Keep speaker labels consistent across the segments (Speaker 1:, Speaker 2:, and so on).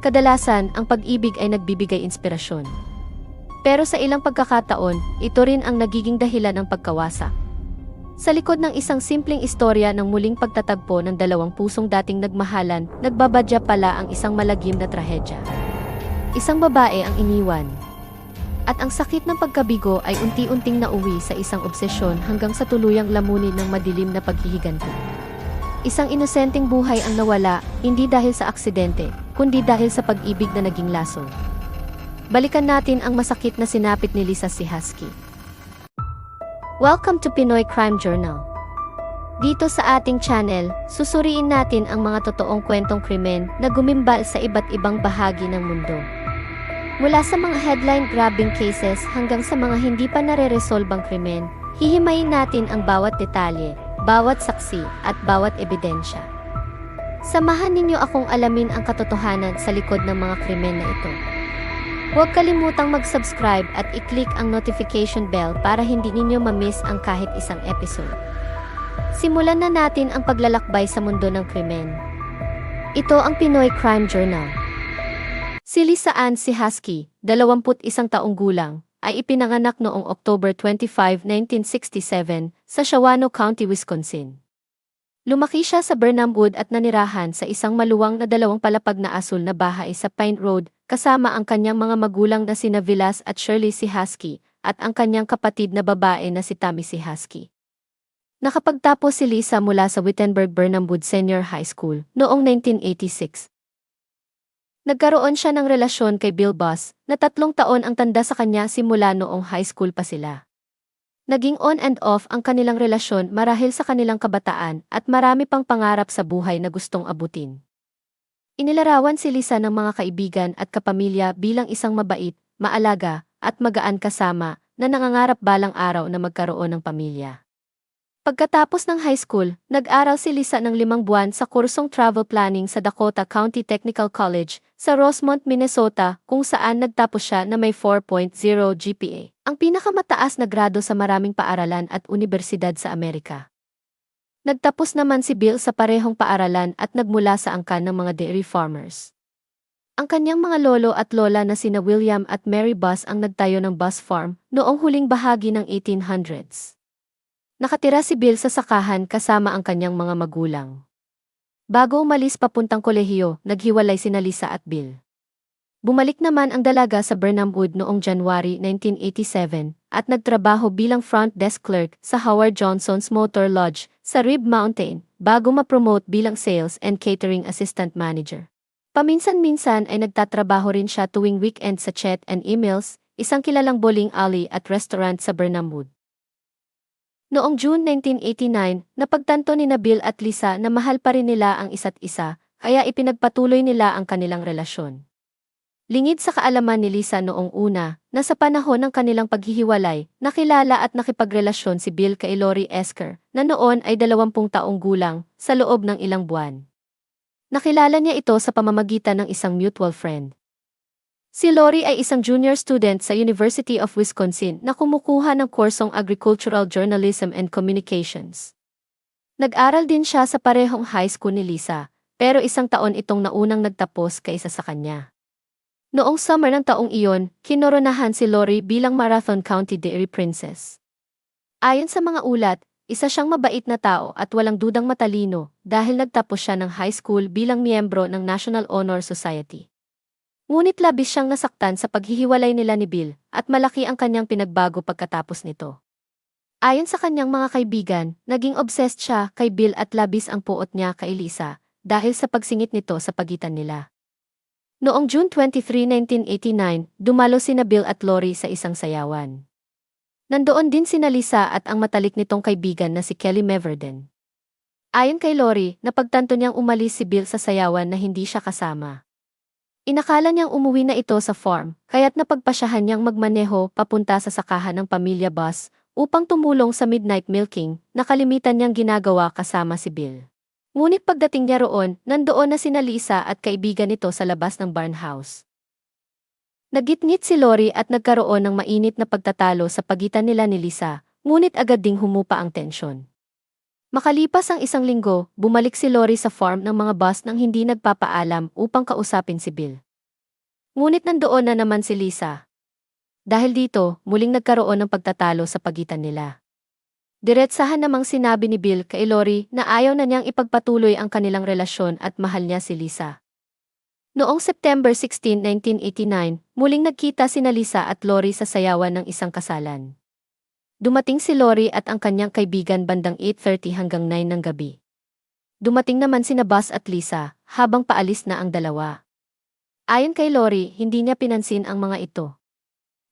Speaker 1: Kadalasan, ang pag-ibig ay nagbibigay inspirasyon. Pero sa ilang pagkakataon, ito rin ang nagiging dahilan ng pagkawasak. Sa likod ng isang simpleng istorya ng muling pagtatagpo ng dalawang pusong dating nagmahalan, nagbabadya pala ang isang malagim na trahedya. Isang babae ang iniwan. At ang sakit ng pagkabigo ay unti-unting nauwi sa isang obsesyon hanggang sa tuluyang lamunin ng madilim na paghihiganti. Isang inosenteng buhay ang nawala, hindi dahil sa aksidente, kundi dahil sa pag-ibig na naging lason. Balikan natin ang masakit na sinapit ni Lisa si Husky. Welcome to Pinoy Crime Journal. Dito sa ating channel, susuriin natin ang mga totoong kwentong krimen na gumimbal sa iba't ibang bahagi ng mundo. Mula sa mga headline-grabbing cases hanggang sa mga hindi pa nare-resolbang krimen, hihimayin natin ang bawat detalye, bawat saksi, at bawat ebidensya. Samahan ninyo akong alamin ang katotohanan sa likod ng mga krimen na ito. Huwag kalimutang mag-subscribe at i-click ang notification bell para hindi ninyo ma-miss ang kahit isang episode. Simulan na natin ang paglalakbay sa mundo ng krimen. Ito ang Pinoy Crime Journal. Si Lisa Ann si Husky, 21 taong gulang, ay ipinanganak noong October 25, 1967, sa Shawano County, Wisconsin. Lumaki siya sa Burnhamwood at nanirahan sa isang maluwang na dalawang palapag na asul na bahay sa Pine Road, kasama ang kanyang mga magulang na sina Vilas at Shirley si Husky, at ang kanyang kapatid na babae na si Tammy si Husky. Nakapagtapos si Lisa mula sa Wittenberg Burnhamwood Senior High School noong 1986. Nagkaroon siya ng relasyon kay Bill Boss, na tatlong taon ang tanda sa kanya simula noong high school pa sila. Naging on and off ang kanilang relasyon marahil sa kanilang kabataan at marami pang pangarap sa buhay na gustong abutin. Inilarawan si Lisa ng mga kaibigan at kapamilya bilang isang mabait, maalaga, at magaan kasama na nangangarap balang araw na magkaroon ng pamilya. Pagkatapos ng high school, nag-aral si Lisa ng limang buwan sa kursong travel planning sa Dakota County Technical College sa Rosemont, Minnesota, kung saan nagtapos siya na may 4.0 GPA, ang pinakamataas na grado sa maraming paaralan at universidad sa Amerika. Nagtapos naman si Bill sa parehong paaralan at nagmula sa angkan ng mga dairy farmers. Ang kanyang mga lolo at lola na sina William at Mary Buss ang nagtayo ng bus farm noong huling bahagi ng 1800s. Nakatira si Bill sa sakahan kasama ang kanyang mga magulang. Bago umalis papuntang kolehiyo, naghiwalay sina Lisa at Bill. Bumalik naman ang dalaga sa Burnhamwood noong January 1987 at nagtrabaho bilang front desk clerk sa Howard Johnson's Motor Lodge sa Rib Mountain bago ma-promote bilang sales and catering assistant manager. Paminsan-minsan ay nagtatrabaho rin siya tuwing weekend sa chat and emails, isang kilalang bowling alley at restaurant sa Burnhamwood. Noong June 1989, napagtanto ni Nabil at Lisa na mahal pa rin nila ang isa't isa, kaya ipinagpatuloy nila ang kanilang relasyon. Lingid sa kaalaman ni Lisa noong una, na sa panahon ng kanilang paghihiwalay, nakilala at nakipagrelasyon si Bill kay Lori Esker, na noon ay 20 taong gulang, sa loob ng ilang buwan. Nakilala niya ito sa pamamagitan ng isang mutual friend. Si Lori ay isang junior student sa University of Wisconsin na kumukuha ng kursong Agricultural Journalism and Communications. Nag-aral din siya sa parehong high school ni Lisa, pero isang taon itong naunang nagtapos kaysa sa kanya. Noong summer ng taong iyon, kinoronahan si Lori bilang Marathon County Dairy Princess. Ayon sa mga ulat, isa siyang mabait na tao at walang dudang matalino dahil nagtapos siya ng high school bilang miyembro ng National Honor Society. Ngunit labis siyang nasaktan sa paghihiwalay nila ni Bill at malaki ang kanyang pinagbago pagkatapos nito. Ayon sa kanyang mga kaibigan, naging obsessed siya kay Bill at labis ang puot niya kay Lisa dahil sa pagsingit nito sa pagitan nila. Noong June 23, 1989, dumalo sina Bill at Lori sa isang sayawan. Nandoon din sina Lisa at ang matalik nitong kaibigan na si Kelly Meverden. Ayon kay Lori, napagtanto niyang umalis si Bill sa sayawan na hindi siya kasama. Inakala niyang umuwi na ito sa farm, kaya't napagpasyahan niyang magmaneho papunta sa sakahan ng pamilya bus upang tumulong sa midnight milking na kalimitan niyang ginagawa kasama si Bill. Ngunit pagdating niya roon, nandoon na sina Lisa at kaibigan nito sa labas ng barnhouse. Nagitngit si Lori at nagkaroon ng mainit na pagtatalo sa pagitan nila ni Lisa, ngunit agad ding humupa ang tensyon. Makalipas ang isang linggo, bumalik si Lori sa farm ng mga bus nang hindi nagpapaalam upang kausapin si Bill. Ngunit nandoon na naman si Lisa. Dahil dito, muling nagkaroon ng pagtatalo sa pagitan nila. Diretsahan namang sinabi ni Bill kay Lori na ayaw na niyang ipagpatuloy ang kanilang relasyon at mahal niya si Lisa. Noong September 16, 1989, muling nagkita sina Lisa at Lori sa sayawan ng isang kasalan. Dumating si Lori at ang kanyang kaibigan bandang 8.30 hanggang 9 ng gabi. Dumating naman sina Buzz at Lisa, habang paalis na ang dalawa. Ayon kay Lori, hindi niya pinansin ang mga ito.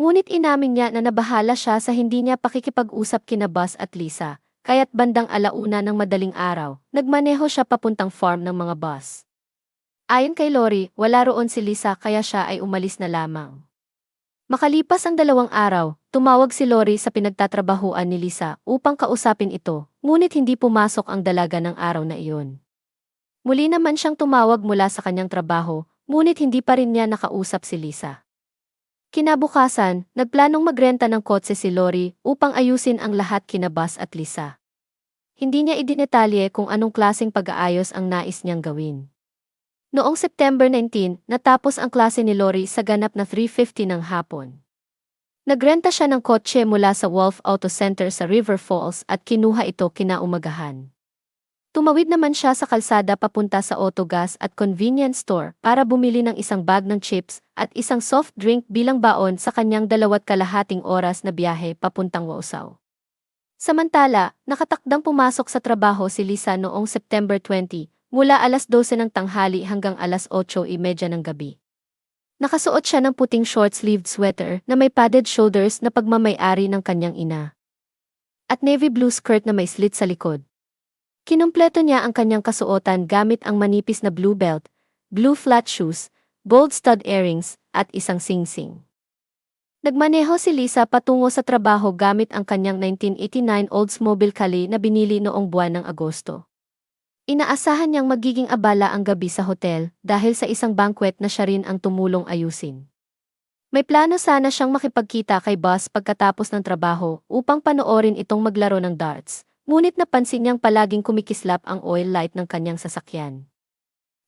Speaker 1: Ngunit inamin niya na nabahala siya sa hindi niya pakikipag-usap kina Buzz at Lisa, kaya't bandang alauna ng madaling araw, nagmaneho siya papuntang farm ng mga bus. Ayon kay Lori, wala roon si Lisa kaya siya ay umalis na lamang. Makalipas ang dalawang araw, tumawag si Lori sa pinagtatrabahuan ni Lisa upang kausapin ito, ngunit hindi pumasok ang dalaga ng araw na iyon. Muli naman siyang tumawag mula sa kanyang trabaho, ngunit hindi pa rin niya nakausap si Lisa. Kinabukasan, nagplanong magrenta ng kotse si Lori upang ayusin ang lahat kina Buzz at Lisa. Hindi niya idinetalye kung anong klaseng pag-aayos ang nais niyang gawin. Noong September 19, natapos ang klase ni Lori sa ganap na 3.50 ng hapon. Nagrenta siya ng kotse mula sa Wolf Auto Center sa River Falls at kinuha ito kinaumagahan. Tumawid naman siya sa kalsada papunta sa autogas at convenience store para bumili ng isang bag ng chips at isang soft drink bilang baon sa kanyang dalawat kalahating oras na biyahe papuntang Wausaw. Samantala, nakatakdang pumasok sa trabaho si Lisa noong September 20, mula alas 12 ng tanghali hanggang alas 8.30 ng gabi. Nakasuot siya ng puting short-sleeved sweater na may padded shoulders na pagmamayari ng kanyang ina. At navy blue skirt na may slit sa likod. Kinumpleto niya ang kanyang kasuotan gamit ang manipis na blue belt, blue flat shoes, bold stud earrings, at isang sing-sing. Nagmaneho si Lisa patungo sa trabaho gamit ang kanyang 1989 Oldsmobile Cali na binili noong buwan ng Agosto. Inaasahan niyang magiging abala ang gabi sa hotel dahil sa isang banquet na siya rin ang tumulong ayusin. May plano sana siyang makipagkita kay boss pagkatapos ng trabaho upang panoorin itong maglaro ng darts, ngunit napansin niyang palaging kumikislap ang oil light ng kanyang sasakyan.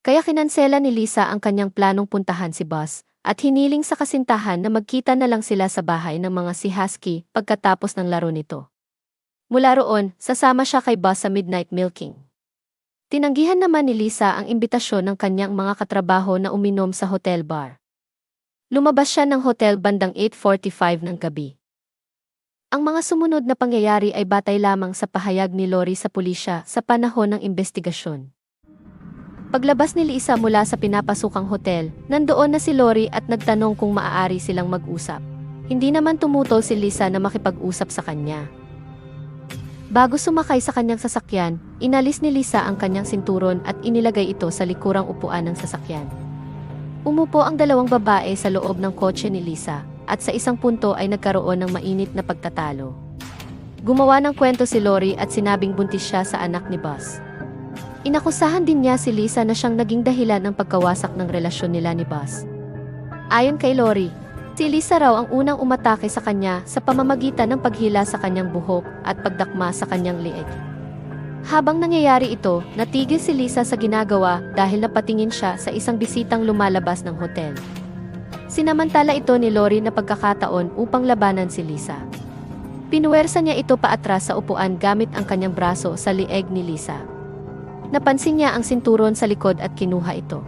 Speaker 1: Kaya kinansela ni Lisa ang kanyang planong puntahan si boss at hiniling sa kasintahan na magkita na lang sila sa bahay ng mga si Husky pagkatapos ng laro nito. Mula roon, sasama siya kay boss sa midnight milking. Tinanggihan naman ni Lisa ang imbitasyon ng kanyang mga katrabaho na uminom sa hotel bar. Lumabas siya ng hotel bandang 8.45 ng gabi. Ang mga sumunod na pangyayari ay batay lamang sa pahayag ni Lori sa pulisya sa panahon ng investigasyon. Paglabas ni Lisa mula sa pinapasukang hotel, nandoon na si Lori at nagtanong kung maaari silang mag-usap. Hindi naman tumutol si Lisa na makipag-usap sa kanya. Bago sumakay sa kanyang sasakyan, inalis ni Lisa ang kanyang sinturon at inilagay ito sa likurang upuan ng sasakyan. Umupo ang dalawang babae sa loob ng kotse ni Lisa, at sa isang punto ay nagkaroon ng mainit na pagtatalo. Gumawa ng kwento si Lori at sinabing buntis siya sa anak ni Buzz. Inakusahan din niya si Lisa na siyang naging dahilan ng pagkawasak ng relasyon nila ni Buzz. Ayon kay Lori, si Lisa raw ang unang umatake sa kanya sa pamamagitan ng paghila sa kanyang buhok at pagdakma sa kanyang liig. Habang nangyayari ito, natigil si Lisa sa ginagawa dahil napatingin siya sa isang bisitang lumalabas ng hotel. Sinamantala ito ni Lori na pagkakataon upang labanan si Lisa. Pinuwersa niya ito paatras sa upuan gamit ang kanyang braso sa lieg ni Lisa. Napansin niya ang sinturon sa likod at kinuha ito.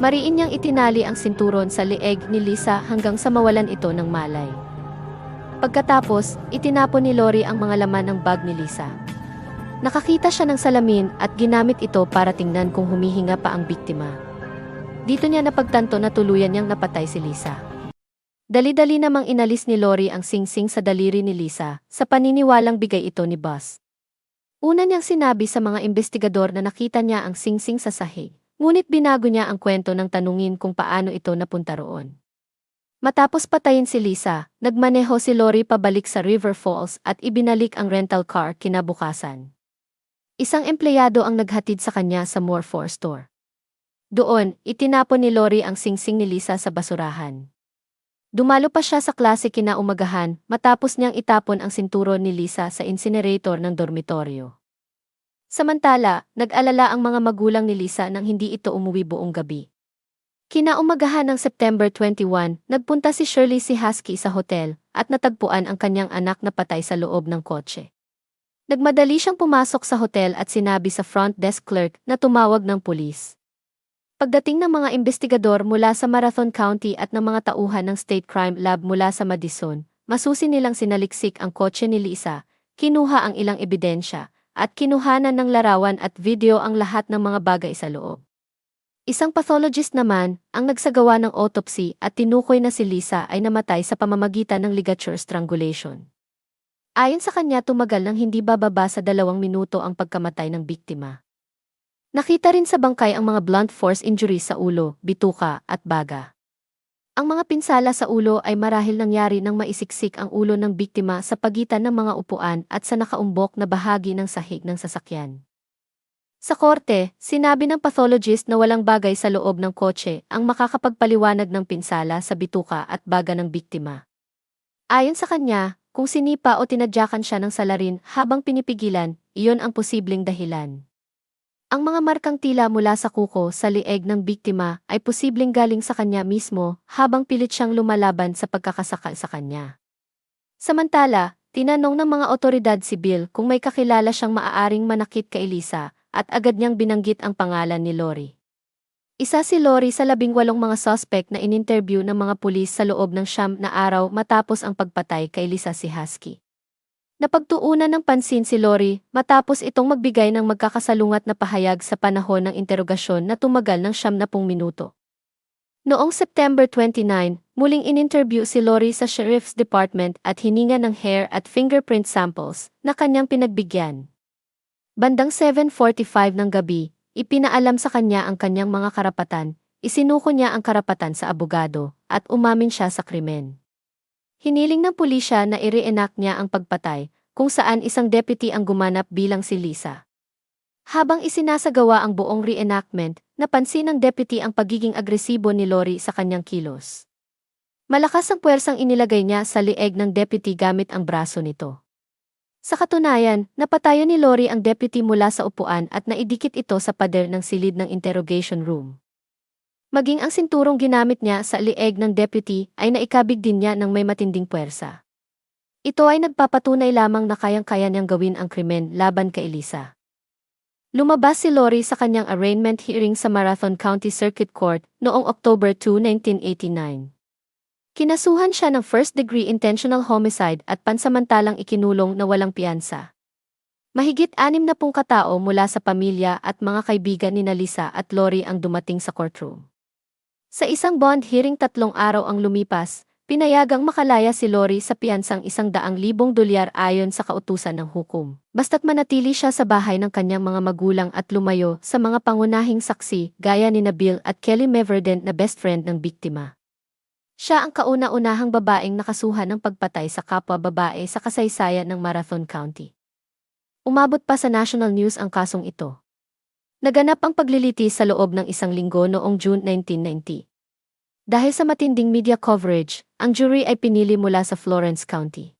Speaker 1: Mariin niyang itinali ang sinturon sa lieg ni Lisa hanggang sa mawalan ito ng malay. Pagkatapos, itinapon ni Lori ang mga laman ng bag ni Lisa. Nakakita siya ng salamin at ginamit ito para tingnan kung humihinga pa ang biktima. Dito niya napagtanto na tuluyan niyang napatay si Lisa. Dali-dali namang inalis ni Lori ang singsing sa daliri ni Lisa sa paniniwalang bigay ito ni Buzz. Una niyang sinabi sa mga investigador na nakita niya ang singsing sa sahig, ngunit binago niya ang kwento ng tanungin kung paano ito napunta roon. Matapos patayin si Lisa, nagmaneho si Lori pabalik sa River Falls at ibinalik ang rental car kinabukasan. Isang empleyado ang naghatid sa kanya sa Morphor store. Doon, itinapon ni Lori ang singsing ni Lisa sa basurahan. Dumalo pa siya sa klase kinaumagahan matapos niyang itapon ang sinturon ni Lisa sa incinerator ng dormitoryo. Samantala, nag-alala ang mga magulang ni Lisa nang hindi ito umuwi buong gabi. Kinaumagahan ng September 21, nagpunta si Shirley si Husky sa hotel at natagpuan ang kanyang anak na patay sa loob ng kotse. Nagmadali siyang pumasok sa hotel at sinabi sa front desk clerk na tumawag ng pulis. Pagdating ng mga investigador mula sa Marathon County at ng mga tauhan ng State Crime Lab mula sa Madison, masusi nilang sinaliksik ang kotse ni Lisa, kinuha ang ilang ebidensya, at kinuhanan ng larawan at video ang lahat ng mga bagay sa loob. Isang pathologist naman ang nagsagawa ng autopsy at tinukoy na si Lisa ay namatay sa pamamagitan ng ligature strangulation. Ayon sa kanya tumagal ng hindi bababa sa dalawang minuto ang pagkamatay ng biktima. Nakita rin sa bangkay ang mga blunt force injuries sa ulo, bituka at baga. Ang mga pinsala sa ulo ay marahil nangyari nang maisiksik ang ulo ng biktima sa pagitan ng mga upuan at sa nakaumbok na bahagi ng sahig ng sasakyan. Sa korte, sinabi ng pathologist na walang bagay sa loob ng kotse ang makakapagpaliwanag ng pinsala sa bituka at baga ng biktima. Ayon sa kanya, kung sinipa o tinadyakan siya ng salarin habang pinipigilan, iyon ang posibleng dahilan. Ang mga markang tila mula sa kuko sa lieg ng biktima ay posibleng galing sa kanya mismo habang pilit siyang lumalaban sa pagkakasakal sa kanya. Samantala, tinanong ng mga otoridad si Bill kung may kakilala siyang maaaring manakit kay Lisa at agad niyang binanggit ang pangalan ni Lori. Isa si Lori sa labing walong mga suspect na ininterview ng mga pulis sa loob ng siyam na araw matapos ang pagpatay kay Lisa si Husky. Napagtuunan ng pansin si Lori matapos itong magbigay ng magkakasalungat na pahayag sa panahon ng interogasyon na tumagal ng siyam minuto. Noong September 29, muling ininterview si Lori sa Sheriff's Department at hininga ng hair at fingerprint samples na kanyang pinagbigyan. Bandang 7.45 ng gabi, ipinaalam sa kanya ang kanyang mga karapatan, isinuko niya ang karapatan sa abogado, at umamin siya sa krimen. Hiniling ng pulisya na i-reenact niya ang pagpatay, kung saan isang deputy ang gumanap bilang si Lisa. Habang isinasagawa ang buong reenactment, napansin ng deputy ang pagiging agresibo ni Lori sa kanyang kilos. Malakas ang puwersang inilagay niya sa lieg ng deputy gamit ang braso nito. Sa katunayan, napatayo ni Lori ang deputy mula sa upuan at naidikit ito sa pader ng silid ng interrogation room. Maging ang sinturong ginamit niya sa lieg ng deputy ay naikabig din niya ng may matinding puwersa. Ito ay nagpapatunay lamang na kayang-kaya niyang gawin ang krimen laban kay Elisa. Lumabas si Lori sa kanyang arraignment hearing sa Marathon County Circuit Court noong October 2, 1989. Kinasuhan siya ng first-degree intentional homicide at pansamantalang ikinulong na walang piyansa. Mahigit anim na pung katao mula sa pamilya at mga kaibigan ni Nalisa at Lori ang dumating sa courtroom. Sa isang bond hearing tatlong araw ang lumipas, pinayagang makalaya si Lori sa piyansang isang daang libong dolyar ayon sa kautusan ng hukom. Basta't manatili siya sa bahay ng kanyang mga magulang at lumayo sa mga pangunahing saksi gaya ni Nabil at Kelly Meverdent na best friend ng biktima. Siya ang kauna-unahang babaeng nakasuhan ng pagpatay sa kapwa babae sa kasaysayan ng Marathon County. Umabot pa sa national news ang kasong ito. Naganap ang paglilitis sa loob ng isang linggo noong June 1990. Dahil sa matinding media coverage, ang jury ay pinili mula sa Florence County.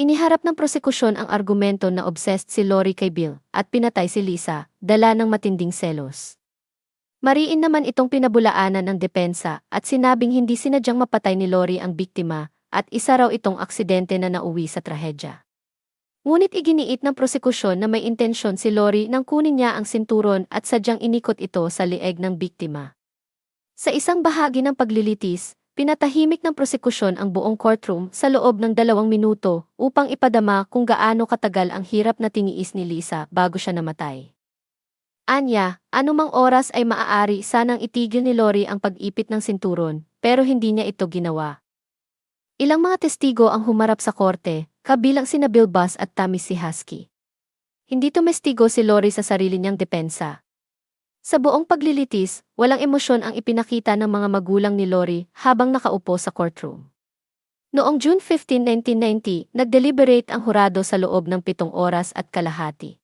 Speaker 1: Iniharap ng prosekusyon ang argumento na obsessed si Lori kay Bill at pinatay si Lisa, dala ng matinding selos. Mariin naman itong pinabulaanan ng depensa at sinabing hindi sinadyang mapatay ni Lori ang biktima at isa raw itong aksidente na nauwi sa trahedya. Ngunit iginiit ng prosekusyon na may intensyon si Lori nang kunin niya ang sinturon at sadyang inikot ito sa lieg ng biktima. Sa isang bahagi ng paglilitis, pinatahimik ng prosekusyon ang buong courtroom sa loob ng dalawang minuto upang ipadama kung gaano katagal ang hirap na tiniis ni Lisa bago siya namatay. Anya, anumang oras ay maaari sanang itigil ni Lori ang pag-ipit ng sinturon, pero hindi niya ito ginawa. Ilang mga testigo ang humarap sa korte, kabilang sina Bill Bass at Tammy si Husky. Hindi tumestigo si Lori sa sarili niyang depensa. Sa buong paglilitis, walang emosyon ang ipinakita ng mga magulang ni Lori habang nakaupo sa courtroom. Noong June 15, 1990, nagdeliberate ang hurado sa loob ng pitong oras at kalahati.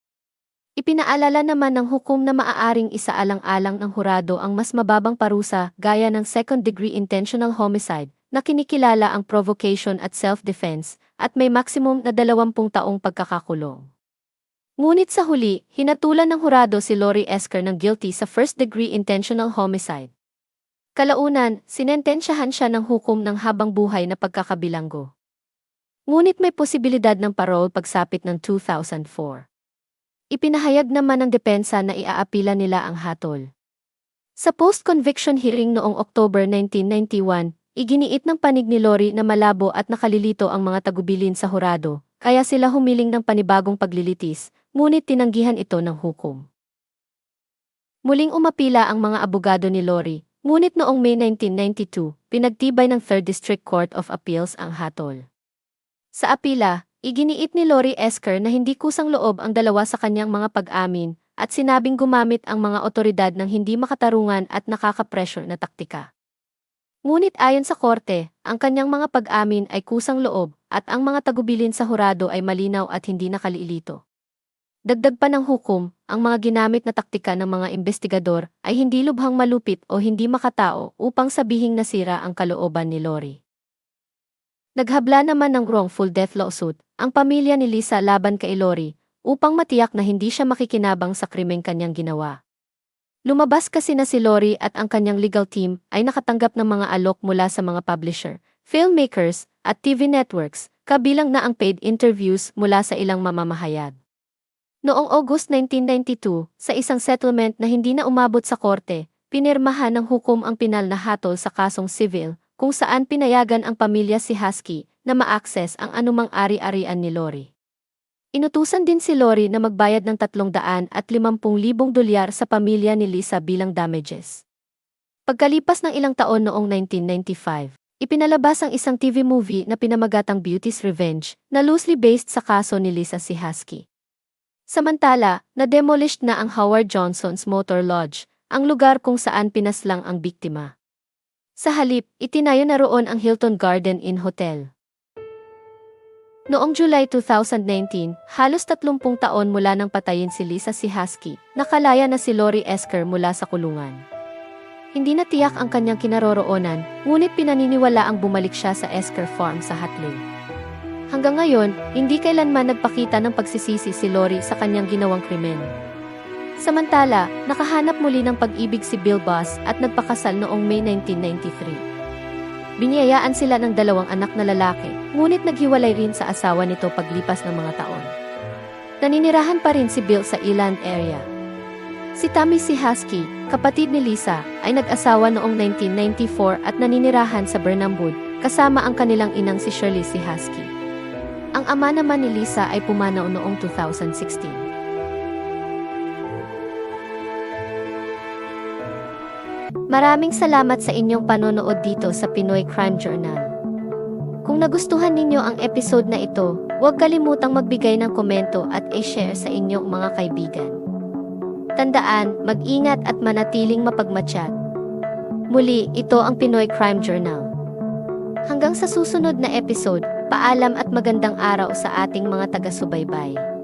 Speaker 1: Ipinaalala naman ng hukom na maaaring isaalang-alang ng hurado ang mas mababang parusa gaya ng second-degree intentional homicide na kinikilala ang provocation at self-defense at may maximum na 20 taong pagkakakulong. Ngunit sa huli, hinatulan ng hurado si Lori Esker ng guilty sa first-degree intentional homicide. Kalaunan, sinentensyahan siya ng hukom ng habang buhay na pagkakabilanggo. Ngunit may posibilidad ng parole pagsapit ng 2004. Ipinahayag naman ng depensa na iaapila nila ang hatol. Sa post-conviction hearing noong October 1991, iginiit ng panig ni Lori na malabo at nakalilito ang mga tagubilin sa hurado, kaya sila humiling ng panibagong paglilitis, ngunit tinanggihan ito ng hukom. Muling umapila ang mga abogado ni Lori, ngunit noong May 1992, pinagtibay ng 3rd District Court of Appeals ang hatol. Sa apila, iginiit ni Lori Esker na hindi kusang loob ang dalawa sa kanyang mga pag-amin at sinabing gumamit ang mga otoridad ng hindi makatarungan at nakaka-pressure na taktika. Ngunit ayon sa korte, ang kanyang mga pag-amin ay kusang loob at ang mga tagubilin sa hurado ay malinaw at hindi nakaliilito. Dagdag pa ng hukom, ang mga ginamit na taktika ng mga investigador ay hindi lubhang malupit o hindi makatao upang sabihing nasira ang kalooban ni Lori. Naghabla naman ng wrongful death lawsuit ang pamilya ni Lisa laban kay Lori upang matiyak na hindi siya makikinabang sa krimeng kanyang ginawa. Lumabas kasi na si Lori at ang kanyang legal team ay nakatanggap ng mga alok mula sa mga publisher, filmmakers, at TV networks, kabilang na ang paid interviews mula sa ilang mamamahayag. Noong August 1992, sa isang settlement na hindi na umabot sa korte, pinirmahan ng hukom ang pinal na hatol sa kasong civil, kung saan pinayagan ang pamilya si Husky na ma-access ang anumang ari-arian ni Lori. Inutusan din si Lori na magbayad ng 350,000 dolyar sa pamilya ni Lisa bilang damages. Pagkalipas ng ilang taon noong 1995, ipinalabas ang isang TV movie na pinamagatang Beauty's Revenge na loosely based sa kaso ni Lisa si Husky. Samantala, na-demolished na ang Howard Johnson's Motor Lodge, ang lugar kung saan pinaslang ang biktima. Sa halip, itinayo na roon ang Hilton Garden Inn Hotel. Noong July 2019, halos 30 taon mula nang patayin si Lisa si Husky, nakalaya na si Lori Esker mula sa kulungan. Hindi natiyak ang kanyang kinaroroonan, ngunit pinaniniwala ang bumalik siya sa Esker Farm sa Hatley. Hanggang ngayon, hindi kailanman nagpakita ng pagsisisi si Lori sa kanyang ginawang krimen. Samantala, nakahanap muli ng pag-ibig si Bill Boss at nagpakasal noong May 1993. Biniyayaan sila ng dalawang anak na lalaki, ngunit naghiwalay rin sa asawa nito paglipas ng mga taon. Naninirahan pa rin si Bill sa Eland area. Si Tammy si Husky, kapatid ni Lisa, ay nag-asawa noong 1994 at naninirahan sa Burnham Wood, kasama ang kanilang inang si Shirley si Husky. Ang ama naman ni Lisa ay pumanaw noong 2016. Maraming salamat sa inyong panonood dito sa Pinoy Crime Journal. Kung nagustuhan ninyo ang episode na ito, huwag kalimutang magbigay ng komento at i-share sa inyong mga kaibigan. Tandaan, mag-ingat at manatiling mapagmatsyag. Muli, ito ang Pinoy Crime Journal. Hanggang sa susunod na episode, Paalam at magandang araw sa ating mga taga-subaybay.